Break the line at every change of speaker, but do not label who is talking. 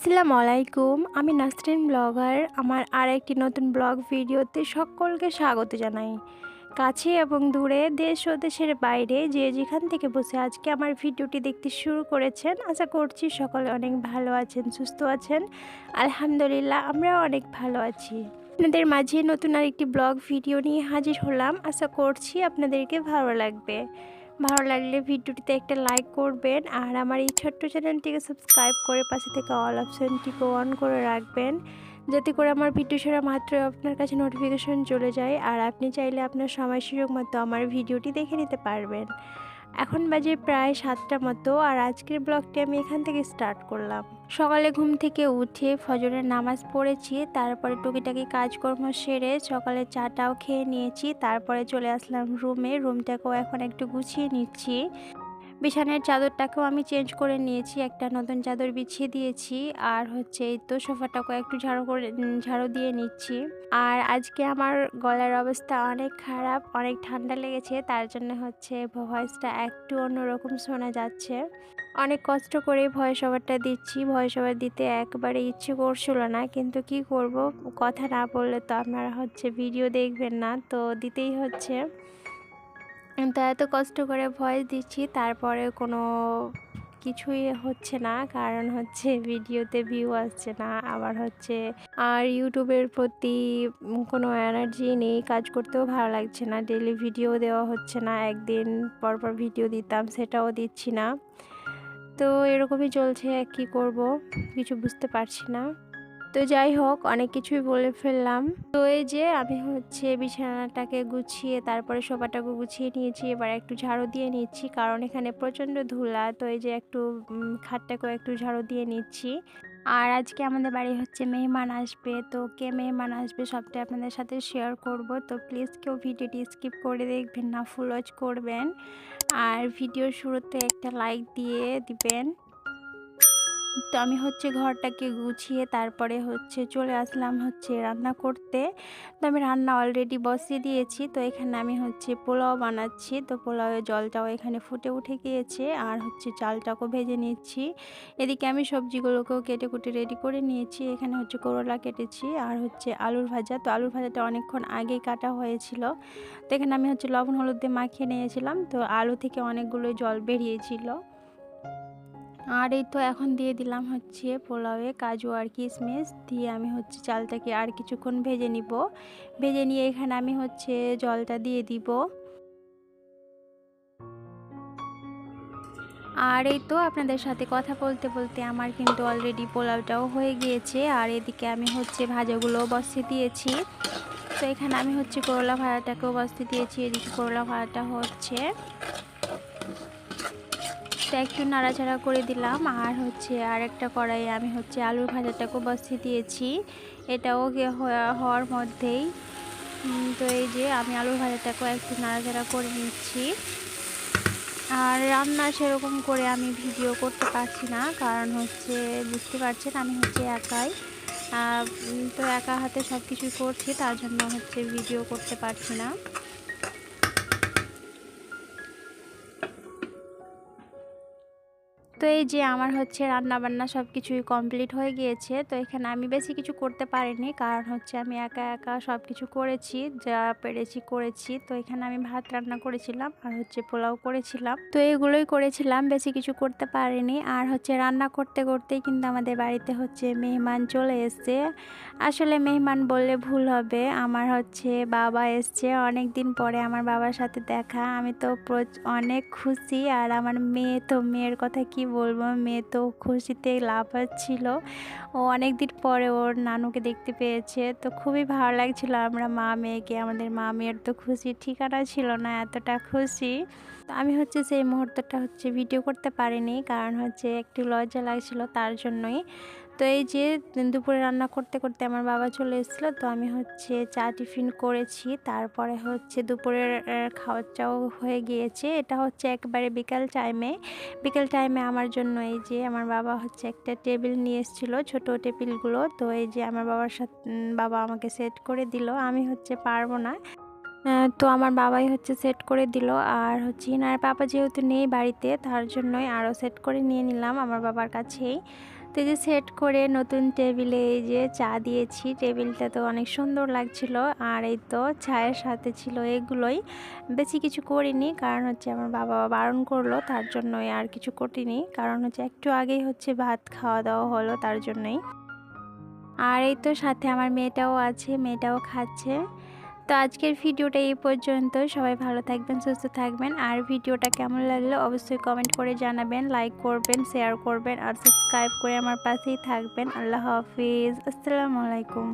আসসালামু আলাইকুম আমি নাসরিন ব্লগার। আমার আর একটি নতুন ব্লগ ভিডিওতে সকলকে স্বাগত জানাই। কাছে এবং দূরে দেশ ও দেশের বাইরে যে যেখান থেকে বসে আজকে আমার ভিডিওটি দেখতে শুরু করেছেন, আশা করছি সকলে অনেক ভালো আছেন, সুস্থ আছেন। আলহামদুলিল্লাহ, আমরাও অনেক ভালো আছি। আপনাদের মাঝে নতুন আরেকটি ব্লগ ভিডিও নিয়ে হাজির হলাম। আশা করছি আপনাদেরকে ভালো লাগবে। ভালো লাগলে ভিডিওটিতে একটা লাইক করবেন আর আমার এই ছোট্ট চ্যানেলটিকে সাবস্ক্রাইব করে পাশে থেকে অল অপশানটিকে অন করে রাখবেন, যাতে করে আমার ভিডিও ছাড়া মাত্র আপনার কাছে নোটিফিকেশন চলে যায় আর আপনি চাইলে আপনার সময় সুযোগ মতো আমার ভিডিওটি দেখে নিতে পারবেন। এখন বাজে প্রায় সাতটা মতো আর আজকের ব্লগটি আমি এখান থেকে স্টার্ট করলাম। সকালে ঘুম থেকে উঠে ফজরের নামাজ পড়েছি, তারপরে টুকিটাকি কাজকর্ম সেরে সকালে চাটাও খেয়ে নিয়েছি, তারপরে চলে আসলাম রুমে, রুমটাকেও এখন একটু গুছিয়ে নিচ্ছি। বিছানার চাদরটাকেও আমি চেঞ্জ করে নিয়েছি, একটা নতুন চাদর বিছিয়ে দিয়েছি, আর হচ্ছে এই তো সোফাটাকেও একটু ঝাড়ু করে ঝাড়ু দিয়ে নিচ্ছি। আর আজকে আমার গলার অবস্থা অনেক খারাপ, অনেক ঠান্ডা লেগেছে, তার জন্য হচ্ছে ভয়েসটা একটু অন্যরকম শোনা যাচ্ছে। অনেক কষ্ট করে ভয়েস ওভারটা দিচ্ছি ভয়েস ওভার দিতে একবারে ইচ্ছে করছিল না, কিন্তু কি করব, কথা না বললে তো আপনারা হচ্ছে ভিডিও দেখবেন না, তো দিতেই হচ্ছে। তো এত কষ্ট করে ভয়েস দিচ্ছি, তারপরে কোনো কিছুই হচ্ছে না। কারণ হচ্ছে ভিডিওতে ভিউ আসছে না। আবার হচ্ছে আর ইউটিউবের প্রতি কোনো এনার্জি নেই। কাজ করতেও ভালো লাগছে না। ডেলি ভিডিও দেওয়া হচ্ছে না। একদিন পর পর ভিডিও দিতাম, সেটাও দিচ্ছি না। তো এরকমই চলছে। কি করব? কিছু বুঝতে পারছি না। তো যাই হোক, অনেক কিছুই বলে ফেললাম। তো এই যে আমি হচ্ছে বিছানাটাকে গুছিয়ে, তারপরে সোফাটাকে গুছিয়ে নিয়েছি, এবার একটু ঝাড়ু দিয়ে নিচ্ছি, কারণ এখানে প্রচণ্ড ধুলা, তো এই যে একটু খাটটাকেও একটু ঝাড়ু দিয়ে নিচ্ছি। আর আজকে আমাদের বাড়ি হচ্ছে মেহমান আসবে, তো কে মেহমান আসবে সবটাই আপনাদের সাথে শেয়ার করব। তো প্লিজ কেউ ভিডিওটি স্কিপ করে দেখবেন না ফুল ওয়াচ করবেন। আর ভিডিওর শুরুতে একটা লাইক দিয়ে দিবেন। তো আমি হচ্ছে ঘরটাকে গুছিয়ে তারপরে হচ্ছে চলে আসলাম হচ্ছে রান্না করতে। তো আমি রান্না অলরেডি বসিয়ে দিয়েছি। তো এখানে আমি হচ্ছে পোলাও বানাচ্ছি। তো পোলাওয়ের জলটাও এখানে ফুটে উঠে গিয়েছে। আর হচ্ছে চালটাকেও ভেজে নিচ্ছি। এদিকে আমি সবজিগুলোকেও কেটে কুটে রেডি করে নিয়েছি। এখানে হচ্ছে করলা কেটেছি আর হচ্ছে আলুর ভাজা। তো আলুর ভাজাটা অনেকক্ষণ আগেই কাটা হয়েছিল। তো এখানে আমি হচ্ছে লবণ হলুদ দিয়ে মাখিয়ে নিয়েছিলাম। তো আলু থেকে অনেকগুলো জল বেরিয়েছিল। আর এই তো এখন দিয়ে দিলাম হচ্ছে পোলাওয়ে কাজু আর কিশমিশ। দিয়ে আমি হচ্ছে চালটাকে আর কিছুক্ষণ ভেজে নিব। ভেজে নিয়ে এখানে আমি হচ্ছে জলটা দিয়ে দিব। আর এই তো আপনাদের সাথে কথা বলতে বলতে আমার কিন্তু অলরেডি পোলাওটাও হয়ে গিয়েছে। আর এদিকে আমি হচ্ছে ভাজাগুলোও বসিয়ে দিয়েছি। তো এখানে আমি হচ্ছে করলা ভাজাটাকেও বসিয়ে দিয়েছি। এদিকে করলা ভাজাটা হচ্ছে তো একটু নাড়াচাড়া করে দিলাম। আর হচ্ছে আর একটা কড়াইয়ে আমি হচ্ছে আলুর ভাজাটাকেও বসিয়ে দিয়েছি। এটাও হওয়ার মধ্যেই। তো এই যে আমি আলুর ভাজাটাকেও একটু নাড়াচাড়া করে নিচ্ছি। আর রান্না সেরকম করে আমি ভিডিও করতে পারছি না, কারণ হচ্ছে বুঝতে পারছেন আমি হচ্ছে একাই। তো একা হাতে সব কিছুই করছি, তার জন্য হচ্ছে ভিডিও করতে পারছি না। তো এই যে আমার হচ্ছে রান্না বান্না সব কিছুই কমপ্লিট হয়ে গিয়েছে, তো এখানে আমি বেশি কিছু করতে পারিনি। কারণ হচ্ছে আমি একা একা সব কিছু করেছি, যা পেরেছি করেছি। তো এখানে আমি ভাত রান্না করেছিলাম আর হচ্ছে পোলাও করেছিলাম। তো এগুলোই করেছিলাম, বেশি কিছু করতে পারিনি। আর হচ্ছে রান্না করতে করতেই কিন্তু আমাদের বাড়িতে হচ্ছে মেহমান চলে এসছে। আসলে মেহমান বললে ভুল হবে, আমার হচ্ছে বাবা এসছে। অনেক দিন পরে আমার বাবার সাথে দেখা। আমি তো অনেক খুশি। আর আমার মেয়ে তো, মেয়ের কথা কি বলব, মেয়ে তো খুশিতে লাফাচ্ছিল ও অনেক দিন পরে ওর নানুকে দেখতে পেয়েছে। তো খুবই ভালো লাগছিল আমরা মা মেয়েকে। আমাদের মা মেয়ের তো খুশি, ঠিকানা ছিল না, এতটা খুশি। তো আমি হচ্ছে সেই মুহূর্তটা হচ্ছে ভিডিও করতে পারিনি। কারণ হচ্ছে একটু লজ্জা লাগছিল তার জন্যই। তো এই যে দুপুরে রান্না করতে করতে আমার বাবা চলে এসেছিল, তো আমি হচ্ছে চা টিফিন করেছি। তারপরে হচ্ছে দুপুরের খাওয়ার চাও হয়ে গিয়েছে। এটা হচ্ছে একবারে বিকাল টাইমে বিকেল টাইমে আমার জন্য এই যে আমার বাবা হচ্ছে একটা টেবিল নিয়ে এসেছিল, ছোটো টেবিলগুলো। তো এই যে আমার বাবার সাথে বাবা আমাকে সেট করে দিল। আমি হচ্ছে পারব না। তো আমার বাবাই হচ্ছে সেট করে দিল। আর হচ্ছে ইনার পাপা যেহেতু নেই বাড়িতে, তার জন্যই আরও সেট করে নিয়ে নিলাম আমার বাবার কাছেই। তো যে সেট করে নতুন টেবিলে এই যে চা দিয়েছি টেবিলটা তো অনেক সুন্দর লাগছিল। আর এই তো চায়ের সাথে ছিল এগুলোই। বেশি কিছু করিনি, কারণ হচ্ছে আমার বাবা বারণ করল, তার জন্যই আর কিছু করিনি। কারণ হচ্ছে একটু আগেই হচ্ছে ভাত খাওয়া দাওয়া হলো তার জন্যই। আর এই তো সাথে আমার মেয়েটাও আছে, মেয়েটাও খাচ্ছে। তো আজকের ভিডিওটা এই পর্যন্ত। সবাই ভালো থাকবেন, সুস্থ থাকবেন। আর ভিডিওটা কেমন লাগল অবশ্যই কমেন্ট করে জানাবেন লাইক করবেন শেয়ার করবেন, আর সাবস্ক্রাইব করে আমার পাশেই থাকবেন। আল্লাহ হাফিজ। আসসালামু আলাইকুম।